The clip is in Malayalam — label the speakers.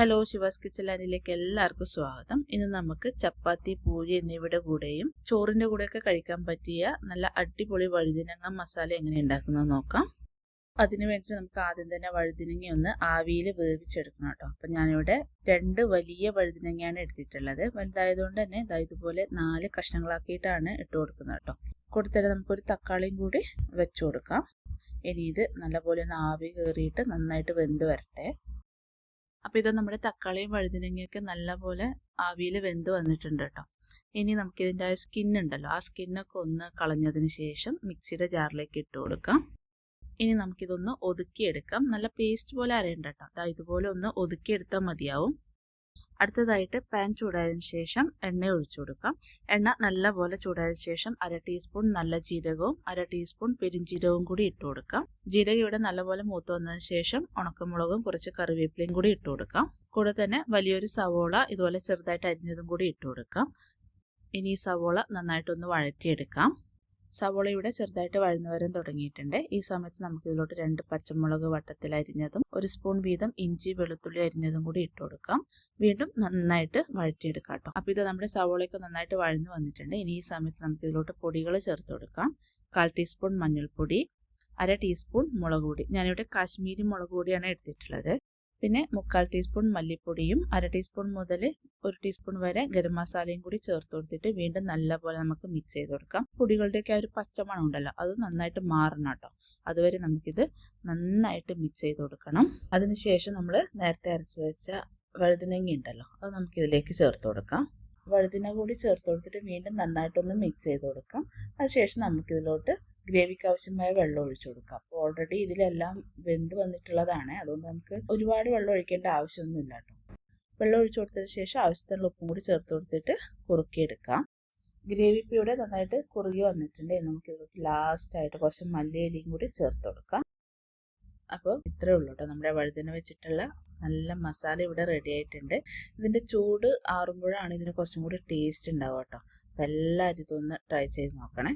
Speaker 1: ഹലോ ശിവാസ് കിച്ചലാനിലേക്ക് എല്ലാവർക്കും സ്വാഗതം. ഇന്ന് നമുക്ക് ചപ്പാത്തി പൂരി എന്നിവയുടെ കൂടെയും ചോറിന്റെ കൂടെയൊക്കെ കഴിക്കാൻ പറ്റിയ നല്ല അടിപൊളി വഴുതിനങ്ങ മസാല എങ്ങനെ ഉണ്ടാക്കുന്നത് നോക്കാം. അതിനു വേണ്ടി നമുക്ക് ആദ്യം തന്നെ വഴുതിനങ്ങ ഒന്ന് ആവിയിൽ വേവിച്ചെടുക്കണം കേട്ടോ. അപ്പൊ ഞാനിവിടെ രണ്ട് വലിയ വഴുതിനങ്ങയാണ് എടുത്തിട്ടുള്ളത്. വലുതായതുകൊണ്ട് തന്നെ ഇതാ ഇതുപോലെ നാല് കഷ്ണങ്ങളാക്കിയിട്ടാണ് ഇട്ട് കൊടുക്കുന്നത് കേട്ടോ. കൊടുത്തിട്ട് നമുക്കൊരു തക്കാളിയും കൂടി വെച്ചു കൊടുക്കാം. ഇനി ഇത് നല്ലപോലെ ഒന്ന് ആവി കയറിയിട്ട് നന്നായിട്ട് വെന്ത് വരട്ടെ. അപ്പോൾ ഇത് നമ്മുടെ തക്കാളിയും വഴുതിനങ്ങയൊക്കെ നല്ലപോലെ ആവിയിൽ വെന്ത് വന്നിട്ടുണ്ട് കേട്ടോ ഇനി നമുക്കിതിന്റെ ആ ഉണ്ടല്ലോ ആ സ്കിന്നൊക്കെ ഒന്ന് കളഞ്ഞതിന് ശേഷം മിക്സിയുടെ ജാറിലേക്ക് ഇട്ട് കൊടുക്കാം. ഇനി നമുക്കിതൊന്ന് ഒതുക്കിയെടുക്കാം. നല്ല പേസ്റ്റ് പോലെ അരയണ്ട കേട്ടോ അതാ ഇതുപോലെ ഒന്ന് ഒതുക്കിയെടുത്താൽ മതിയാവും. അടുത്തതായിട്ട് പാൻ ചൂടായതിനു ശേഷം എണ്ണ ഒഴിച്ചു കൊടുക്കാം. എണ്ണ നല്ലപോലെ ചൂടായതിനു ശേഷം അര ടീസ്പൂൺ നല്ല ജീരകവും അര ടീസ്പൂൺ പെരിഞ്ജീരകവും കൂടി ഇട്ട് കൊടുക്കാം. ജീരകം ഇവിടെ നല്ലപോലെ മൂത്ത് വന്നതിന് ശേഷം ഉണക്കമുളകും കുറച്ച് കറിവേപ്പിലയും കൂടി ഇട്ട് കൊടുക്കാം. കൂടെ തന്നെ വലിയൊരു സവോള ഇതുപോലെ ചെറുതായിട്ട് അരിഞ്ഞതും കൂടി ഇട്ട് കൊടുക്കാം. ഇനി ഈ സവോള നന്നായിട്ടൊന്ന് വഴറ്റിയെടുക്കാം. സവോള ഇവിടെ ചെറുതായിട്ട് വഴന്നു വരാൻ തുടങ്ങിയിട്ടുണ്ട്. ഈ സമയത്ത് നമുക്ക് ഇതിലോട്ട് രണ്ട് പച്ചമുളക് വട്ടത്തിൽ അരിഞ്ഞതും ഒരു സ്പൂൺ വീതം ഇഞ്ചി വെളുത്തുള്ളി അരിഞ്ഞതും കൂടി ഇട്ട് കൊടുക്കാം. വീണ്ടും നന്നായിട്ട് വഴറ്റിയെടുക്കാം കേട്ടോ. അപ്പോൾ ഇത് നമ്മുടെ സവോളയൊക്കെ നന്നായിട്ട് വഴന്നു വന്നിട്ടുണ്ട്. ഇനി ഈ സമയത്ത് നമുക്ക് ഇതിലോട്ട് പൊടികൾ ചേർത്ത് കൊടുക്കാം. കാൽ ടീസ്പൂൺ മഞ്ഞൾപ്പൊടി അര ടീസ്പൂൺ മുളക് പൊടി. ഞാനിവിടെ കാശ്മീരി മുളക് പൊടിയാണ് എടുത്തിട്ടുള്ളത്. പിന്നെ മുക്കാൽ ടീസ്പൂൺ മല്ലിപ്പൊടിയും അര ടീസ്പൂൺ മുതൽ ഒരു ടീസ്പൂൺ വരെ ഗരം മസാലയും കൂടി ചേർത്ത് കൊടുത്തിട്ട് വീണ്ടും നല്ലപോലെ നമുക്ക് മിക്സ് ചെയ്ത് കൊടുക്കാം. പൊടികളുടെയൊക്കെ ആ ഒരു പച്ചമണം ഉണ്ടല്ലോ അത് നന്നായിട്ട് മാറണം കേട്ടോ അതുവരെ നമുക്കിത് നന്നായിട്ട് മിക്സ് ചെയ്ത് കൊടുക്കണം. അതിനുശേഷം നമ്മൾ നേരത്തെ അരച്ച് വെച്ച വഴുതിനങ്ങ ഉണ്ടല്ലോ അത് നമുക്കിതിലേക്ക് ചേർത്ത് കൊടുക്കാം. വഴുതിന കൂടി ചേർത്ത് കൊടുത്തിട്ട് വീണ്ടും നന്നായിട്ടൊന്ന് മിക്സ് ചെയ്ത് കൊടുക്കാം. അതിനുശേഷം നമുക്കിതിലോട്ട് ഗ്രേവിക്ക് ആവശ്യമായ വെള്ളം ഒഴിച്ചു കൊടുക്കുക. അപ്പോൾ ഓൾറെഡി ഇതിലെല്ലാം വെന്ത് വന്നിട്ടുള്ളതാണ്. അതുകൊണ്ട് നമുക്ക് ഒരുപാട് വെള്ളം ഒഴിക്കേണ്ട ആവശ്യമൊന്നുമില്ല കേട്ടോ വെള്ളം ഒഴിച്ചു കൊടുത്തതിന് ശേഷം ആവശ്യത്തിനുള്ള ഉപ്പും കൂടി ചേർത്ത് കൊടുത്തിട്ട് കുറുക്കിയെടുക്കാം. ഗ്രേവി ഇപ്പോൾ ഇവിടെ നന്നായിട്ട് കുറുകി വന്നിട്ടുണ്ട്. നമുക്ക് ഇതിലോട്ട് ലാസ്റ്റ് ആയിട്ട് കുറച്ച് മല്ലിയിലയും കൂടി ചേർത്ത് കൊടുക്കാം. അപ്പോൾ ഇത്രേ ഉള്ളൂ കേട്ടോ നമ്മുടെ വഴുതന വെച്ചിട്ടുള്ള നല്ല മസാല ഇവിടെ റെഡി ആയിട്ടുണ്ട്. ഇതിന്റെ ചൂട് ആറുമ്പോഴാണ് ഇതിന് കുറച്ചും കൂടി ടേസ്റ്റ് ഉണ്ടാവുക കേട്ടോ അപ്പോൾ എല്ലാവരും ഇതൊന്ന് ട്രൈ ചെയ്ത് നോക്കണേ.